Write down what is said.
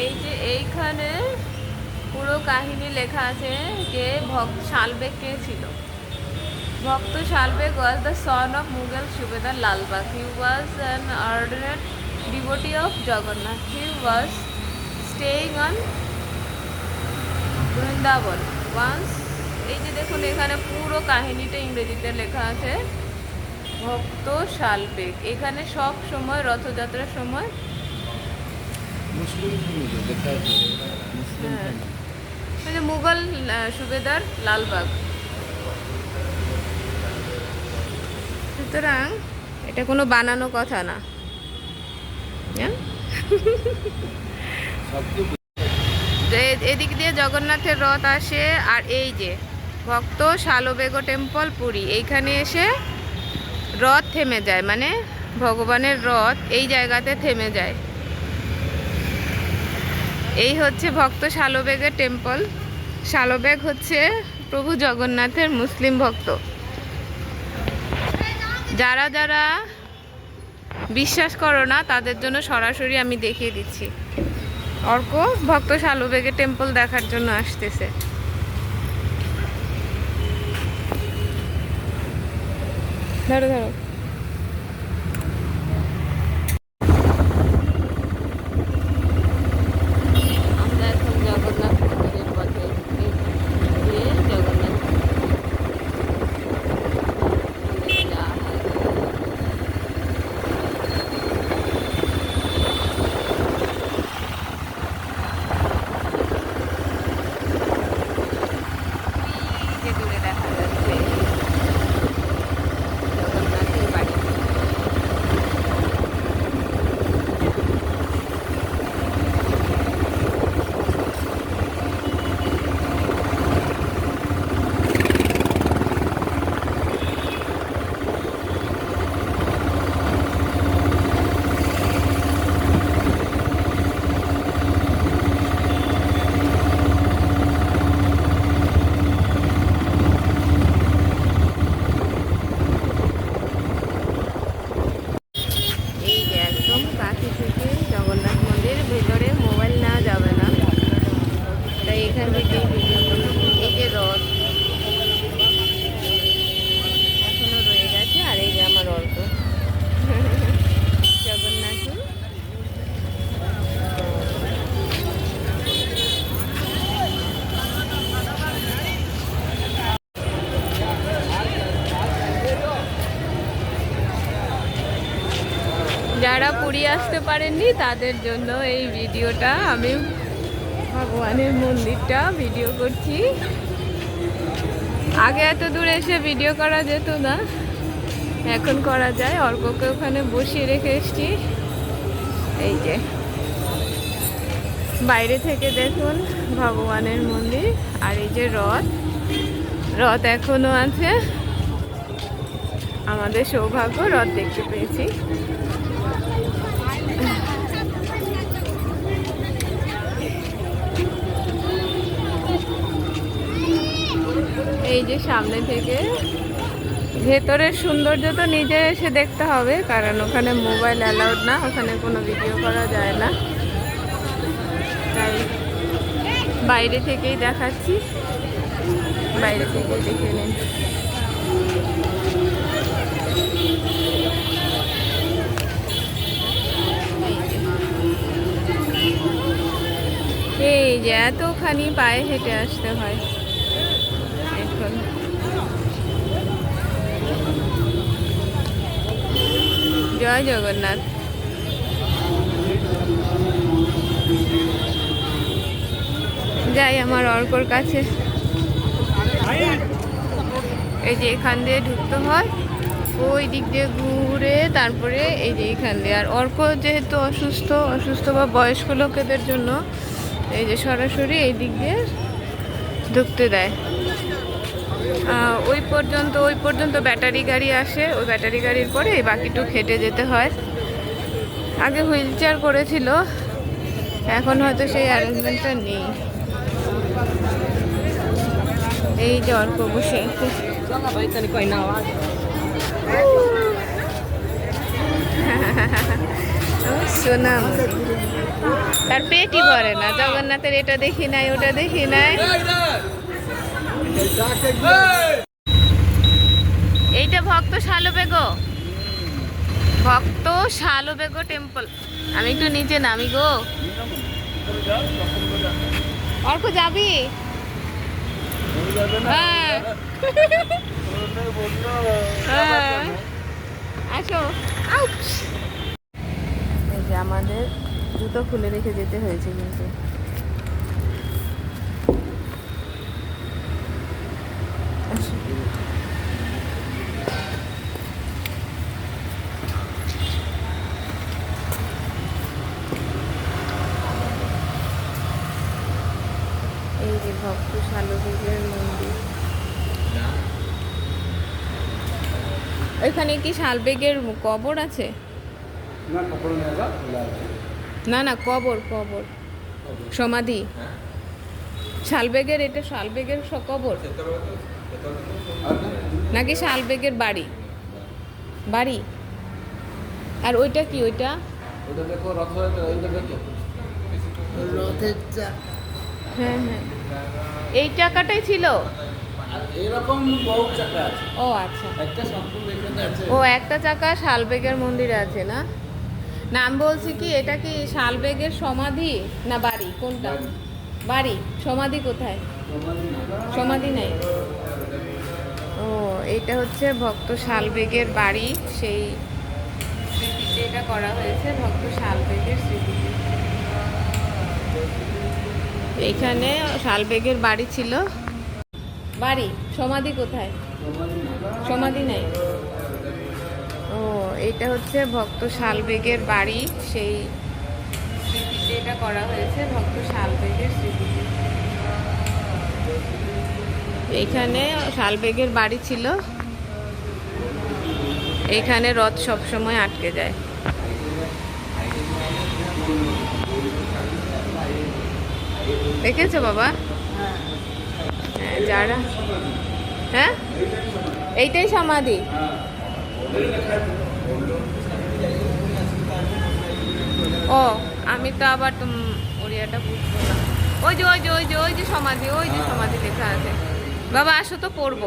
এই যে এইখানে পুরো কাহিনী লেখা আছে যে ভক্ত শালবেগ কে ছিল? ভক্ত Salbeg was the son of Mughal subedar Lalbag he was an ardent devotee of Jagannath he was staying on Vrindavan once এই যে দেখুন এখানে পুরো কাহিনীটা ইংরেজিতে লেখা আছে, ভক্ত শালবেগ। এখানে সব সময় রথযাত্রার সময় মুসলিম হিন্দু লেখা আছে মুসলিম হ্যাঁ। হিন্দু। মানে মুঘল সুবেদার লালবাগ। সুতরাং এটা কোনো বানানো কথা না। হ্যাঁ? এদিক দিয়ে জগন্নাথের রথ আসে আর এই যে ভক্ত শালবেগ টেম্পল পুরী এইখানে এসে রথ থেমে যায় মানে ভগবানের রথ এই জায়গাতে থেমে যায়। এই হচ্ছে ভক্ত শালবেগের টেম্পল। শালবেগ হচ্ছে প্রভু জগন্নাথের মুসলিম ভক্ত। যারা যারা বিশ্বাস করো না, তাদের জন্য সরাসরি আমি দেখিয়ে দিচ্ছি। অর্ক ভক্ত শালুবেগে টেম্পল দেখার জন্য আসতেছে। ধরো ধরো আমরা এখন জগন্নাথ মন্দিরের পথে এই দিয়ে জগন্নাথ মন্দিরে যাওয়া হয়। এই যে দূরে দেখা যাচ্ছে জগন্নাথের বাড়ি এই যে একদম কাছে থেকে জগন্নাথ মন্দির ভেতরে মোবাইল নেওয়া যাবে না তাই এখান থেকে ভিডিও করছি এই যে রথ এখনও রয়ে গেছে আর এই যে আমার অল্প জগন্নাথ যারা পুরী আসতে পারেননি, তাদের জন্য এই ভিডিওটা। আমি ভগবানের মন্দিরটা ভিডিও করছি। আগে এত দূর এসে ভিডিও করা যেত না। এখন করা যায়। অর্ককে ওখানে বসিয়ে রেখে এসছি। এই যে। বাইরে থেকে দেখুন ভগবানের মন্দির আর এই যে রথ। রথ এখনও আছে। আমাদের সৌভাগ্য, রথ দেখতে পেয়েছি। এই যে সামনে থেকে। ভেতরের সৌন্দর্য তো নিজে এসে দেখতে হবে, কারণ ওখানে মোবাইল অ্যালাউড না, ওখানে কোনো ভিডিও করা যায় না। তাই বাইরে থেকেই দেখাচ্ছি। বাইরে থেকে দেখে নিন। এই যে এতখানি পায়ে হেঁটে আসতে হয়। এখন জয় জগন্নাথ। যাই, আমার অর্কর কাছে। এই যে এখান দিয়ে ঢুকতে হয়, ওই দিক দিয়ে ঘুরে তারপরে এই যে এখান দিয়ে। আর অর্ক যেহেতু অসুস্থ অসুস্থ বা বয়স্ক লোকেদের জন্য, এই যে সরাসরি এই দিক দিয়ে ঢুকতে দেয়। ওই পর্যন্ত ওই পর্যন্ত ব্যাটারি গাড়ি আসে, ওই ব্যাটারি গাড়ির পরে এই বাকিটুক হেঁটে যেতে হয়। আগে হুইল চেয়ার করেছিল, এখন হয়তো সেই অ্যারেঞ্জমেন্টটা নেই। এই যে অল্প বসে। আমার। তার পেটই ভরে না, জগন্নাথের এটা দেখি নাই, ওটা দেখি নাই। এইটা ভক্ত শালবেগো ভক্ত শালবেগো টেম্পল আমি একটু নিচে নামি গো। অর্ক, যাবি? হ্যাঁ। হ্যাঁ। আসো। আমাদের জুতো খুলে রেখে যেতে হয়েছে কিন্তু। ভক্ত শালবেগের মন্দির। ওইখানে কি শালবেগের কবর আছে? না না না কবর কবর। সমাধি। শালবেগের এটা শালবেগের কবর? নাকি শালবেগের বাড়ি? বাড়ি? আর ওইটা কি ওইটা? দেখো রথের হ্যাঁ হ্যাঁ। এই টাকাটাই ছিল? আর এরকম বহু চাকা আছে। ও আচ্ছা। একটা সম্পূর্ণ এখানে আছে। ও একটা চাকা শালবেগের মন্দিরে আছে না? নাম বলছি কি এটা কি শালবেগের সমাধি না বাড়ি? কোনটা? বাড়ি। সমাধি কোথায়? সমাধি নাই। ও এইটা হচ্ছে ভক্ত শালবেগের বাড়ি। সেই স্মৃতিতে এটা করা হয়েছে ভক্ত এইখানে শালবেগের বাড়ি ছিল। বাড়ি? সমাধি কোথায়? সমাধি নাই। ও, এটা হচ্ছে ভক্ত শালবেগের বাড়ি। সেই স্মৃতিতে এটা করা হয়েছে, ভক্ত শালবেগের স্মৃতিতে। এইখানে শালবেগের বাড়ি ছিল। এইখানে রথ সব সময় আটকে যায়। দেখেছ বাবা? হ্যাঁ, যারা হ্যাঁ? এইটাই সমাধি। ও আমি তো আবার ওড়িয়াটা বুঝব না। ওই যে ওই যে ওই যে ওই যে সমাধি ওই যে সমাধি লেখা আছে। বাবা আসো তো পড়ব।